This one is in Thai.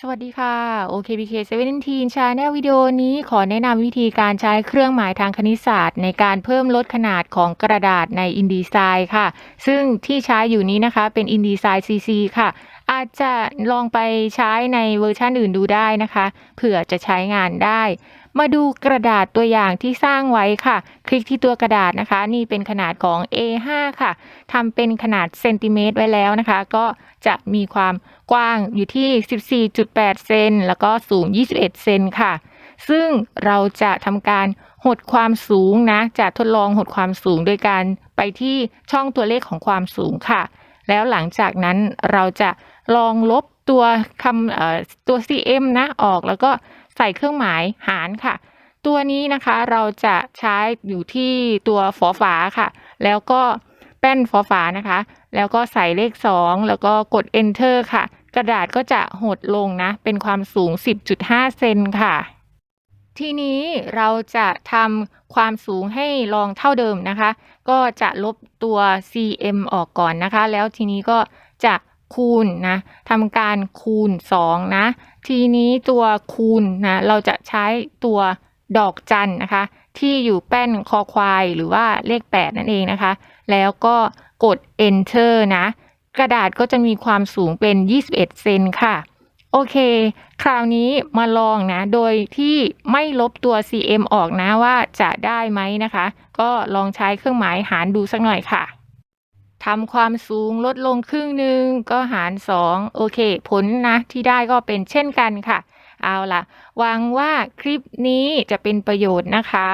สวัสดีค่ะ OKBK 17 Channel วิดีโอนี้ขอแนะนำวิธีการใช้เครื่องหมายทางคณิตศาสตร์ ในการเพิ่มลดขนาดของกระดาษใน InDesign ค่ะ ซึ่งที่ใช้อยู่นี้นะคะเป็น InDesign CC ค่ะ อาจจะลองไปใช้ในเวอร์ชันอื่นดูได้นะคะ เผื่อจะใช้งานได้ มาดูกระดาษตัวอย่างที่สร้างไว้ค่ะ คลิกที่ตัวกระดาษนะคะ นี่เป็นขนาดของ A5 ค่ะทำเป็นขนาดเซนติเมตรไว้แล้วนะคะ ก็จะมีความกว้างอยู่ที่ 14.8 เซนแล้วก็สูง 21 เซนค่ะ ซึ่งเราจะทำการหดความสูงนะ จะทดลองหดความสูงโดยการไปที่ช่องตัวเลขของความสูงค่ะ แล้วหลังจากนั้นเราจะลองลบตัวคำตัว cm นะออกแล้วก็ใส่เครื่องหมายหารค่ะ ตัวนี้นะคะเราจะใช้อยู่ที่ตัวฝอฝาค่ะ แล้วก็แป้นฝอฝานะคะ แล้วก็ใส่เลข 2 แล้วก็กด enter ค่ะ กระดาษก็จะหดลงนะ เป็นความสูง 10.5 เซนค่ะ ทีนี้เราจะทำความสูงให้ลองเท่าเดิมนะคะ ก็จะลบตัว cm ออกก่อนนะคะ แล้วทีนี้ก็จะคูณนะทำการคูณ 2 นะ ทีนี้ตัวคูณนะเราจะใช้ตัวดอกจันนะคะ ที่อยู่แป้นคอควายหรือว่าเลข 8 นั่นเองนะคะ แล้วก็กด enter นะ กระดาษก็จะมีความสูงเป็น 21 เซนค่ะ โอเค คราวนี้มาลองนะ โดยที่ไม่ลบตัว cm ออกนะว่าจะได้ไหมนะคะ ก็ลองใช้เครื่องหมายหารดูสักหน่อยค่ะทำความสูงลดลงครึ่งหนึ่งก็หาร 2 โอเค ผลนะที่ได้ก็เป็นเช่นกันค่ะ เอาล่ะหวังว่าคลิปนี้จะเป็นประโยชน์นะคะ